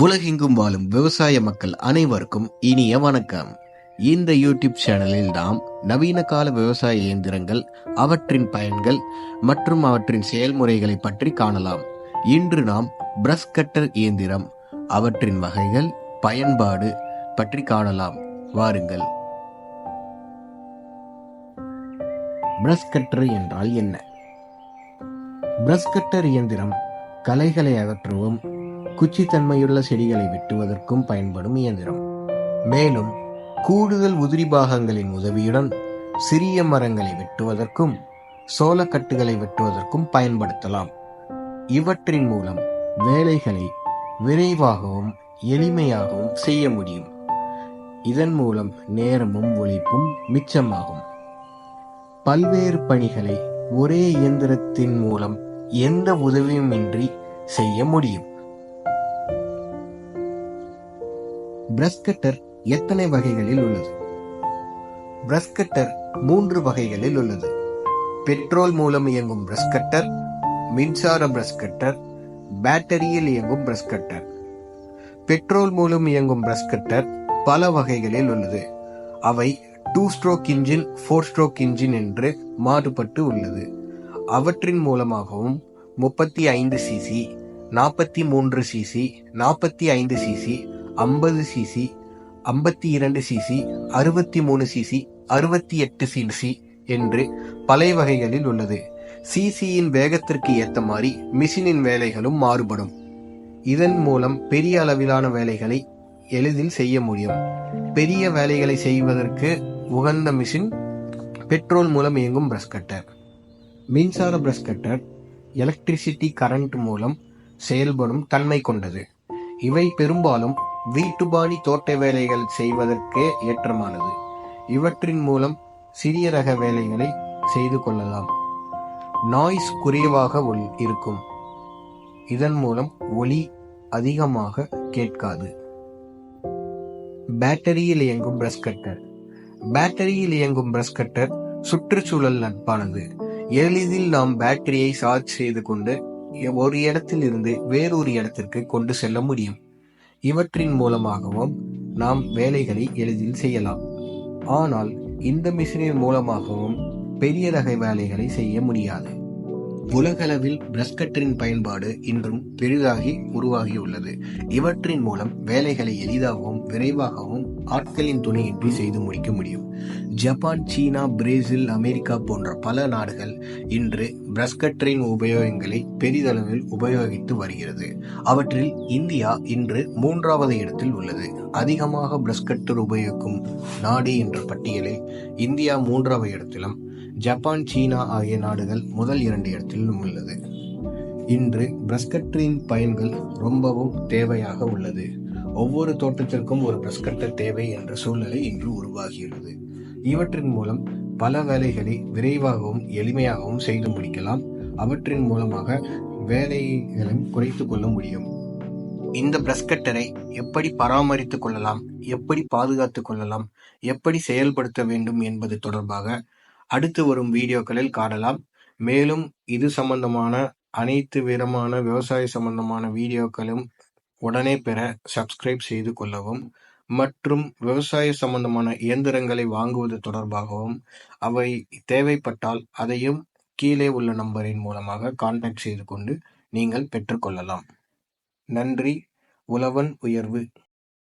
உலகெங்கும் வாழும் விவசாய மக்கள் அனைவருக்கும் இனிய வணக்கம். இந்த யூடியூப் சேனலில் நாம் நவீன கால விவசாய இயந்திரங்கள் அவற்றின் பயன்கள் மற்றும் அவற்றின் செயல்முறைகளை பற்றி காணலாம். இன்று நாம் பிரஷ் கட்டர் இயந்திரம் அவற்றின் வகைகள் பயன்பாடு பற்றி காணலாம். வாருங்கள். பிரஷ் கட்டர் என்றால் என்ன? பிரஷ் கட்டர் இயந்திரம் கலைகளை அகற்றவும் குச்சித்தன்மையுள்ள செடிகளை வெட்டுவதற்கும் பயன்படும் இயந்திரம். மேலும் கூடுதல் உதிரி பாகங்களின் உதவியுடன் சிறிய மரங்களை வெட்டுவதற்கும் சோளக்கட்டுகளை வெட்டுவதற்கும் பயன்படுத்தலாம். இவற்றின் மூலம் வேலைகளை விரைவாகவும் எளிமையாகவும் செய்ய முடியும். இதன் மூலம் நேரமும் ஒழிப்பும் மிச்சமாகும். பல்வேறு பணிகளை ஒரே இயந்திரத்தின் மூலம் எந்த உதவியுமின்றி செய்ய முடியும்? பிரஷ் கட்டர் எத்தனை வகைகளில் உள்ளது? பிரஷ் கட்டர் மூன்று வகைகளில் உள்ளது. பெட்ரோல் மூலம் இயங்கும் பிரஷ் கட்டர் மின்சார பிரஷ் கட்டர் பேட்டரியில் இயங்கும் பிரஷ் கட்டர் பெட்ரோல் மூலம் இயங்கும் பிரஷ் கட்டர் பல வகைகளில் உள்ளது. அவை two stroke engine four stroke engine என்று மாறுபட்டு உள்ளது. அவற்றின் மூலமாகவும் முப்பத்தி ஐந்து சிசி நாற்பத்தி மூன்று சிசி நாற்பத்தி ஐந்து சிசி ஐம்பது சிசி ஐம்பத்தி இரண்டு சிசி அறுபத்தி மூணு சிசி அறுபத்தி எட்டு சிசி என்று பல வகைகளில் உள்ளது. சிசியின் வேகத்திற்கு ஏற்ற மாதிரி மிஷினின் வேலைகளும் மாறுபடும். இதன் மூலம் பெரிய அளவிலான வேலைகளை எளிதில் செய்ய முடியும். பெரிய வேலைகளை செய்வதற்கு உகந்த மிஷின் பெட்ரோல் மூலம் இயங்கும் பிரஷ் கட்டர். மின்சார பிரஷ் கட்டர் எலக்ட்ரிசிட்டி கரண்ட் மூலம் செயல்படும் தன்மை கொண்டது. இவை பெரும்பாலும் வீட்டுபாடி தோட்ட வேலைகள் செய்வதற்கே ஏற்றமானது. இவற்றின் மூலம் சிறிய ரக வேலைகளை செய்து கொள்ளலாம். நாய்ஸ் குறைவாக இருக்கும். இதன் மூலம் ஒலி அதிகமாக கேட்காது. பேட்டரியில் இயங்கும் பிரஷ் கட்டர். பேட்டரியில் இயங்கும் பிரஷ் கட்டர் சுற்றுச்சூழல் நட்பானது. எளிதில் நாம் பேட்டரியை சார்ஜ் செய்து கொண்டு ஒரு இடத்திலிருந்து வேறொரு இடத்திற்கு கொண்டு செல்ல முடியும். இவற்றின் மூலமாகவும் நாம் வேலைகளை எளிதில் செய்யலாம். ஆனால் இந்த மிஷினின் மூலமாகவும் பெரிய ரக வேலைகளை செய்ய முடியாது. உலகளவில் பிரஷ் கட்டரின் பயன்பாடு இன்றும் பெரிதாகி உருவாகியுள்ளது. இவற்றின் மூலம் வேலைகளை எளிதாகவும் விரைவாகவும் ஆட்களின் துணையின்றி செய்து முடிக்க முடியும். ஜப்பான் சீனா பிரேசில் அமெரிக்கா போன்ற பல நாடுகள் இன்று பிரஷ் கட்டரின் உபயோகங்களை பெரிதளவில் உபயோகித்து வருகிறது. அவற்றில் இந்தியா இன்று மூன்றாவது இடத்தில் உள்ளது. அதிகமாக பிரஷ் கட்டர் உபயோகிக்கும் நாடு என்ற பட்டியலில் இந்தியா மூன்றாவது இடத்திலும் ஜப்பான் சீனா ஆகிய நாடுகள் முதல் இரண்டு இடத்திலும் உள்ளது. இன்று பிரஸ்கட்டரின் பயன்கள் ரொம்பவும் தேவையாக உள்ளது. ஒவ்வொரு தோட்டத்திற்கும் ஒரு பிரஸ்கட்டர் தேவை என்ற சூழ்நிலை இன்று உருவாகியுள்ளது. இவற்றின் மூலம் பல வேலைகளை விரைவாகவும் எளிமையாகவும் செய்து முடிக்கலாம். அவற்றின் மூலமாக வேலைகளையும் குறைத்து கொள்ள முடியும். இந்த பிரஸ்கட்டரை எப்படி பராமரித்துக் கொள்ளலாம்? எப்படி பாதுகாத்துக் கொள்ளலாம்? எப்படி செயல்படுத்த வேண்டும் என்பது தொடர்பாக அடுத்து வரும் வீடியோக்களில் காணலாம். மேலும் இது சம்பந்தமான அனைத்து விதமான விவசாய சம்பந்தமான வீடியோக்களும் உடனே பெற சப்ஸ்கிரைப் செய்து கொள்ளவும் மற்றும் விவசாய சம்பந்தமான இயந்திரங்களை வாங்குவது தொடர்பாகவும் அவை தேவைப்பட்டால் அதையும் கீழே உள்ள நம்பரின் மூலமாக கான்டாக்ட் செய்து கொண்டு நீங்கள் பெற்றுக்கொள்ளலாம் நன்றி. உழவன் உயர்வு.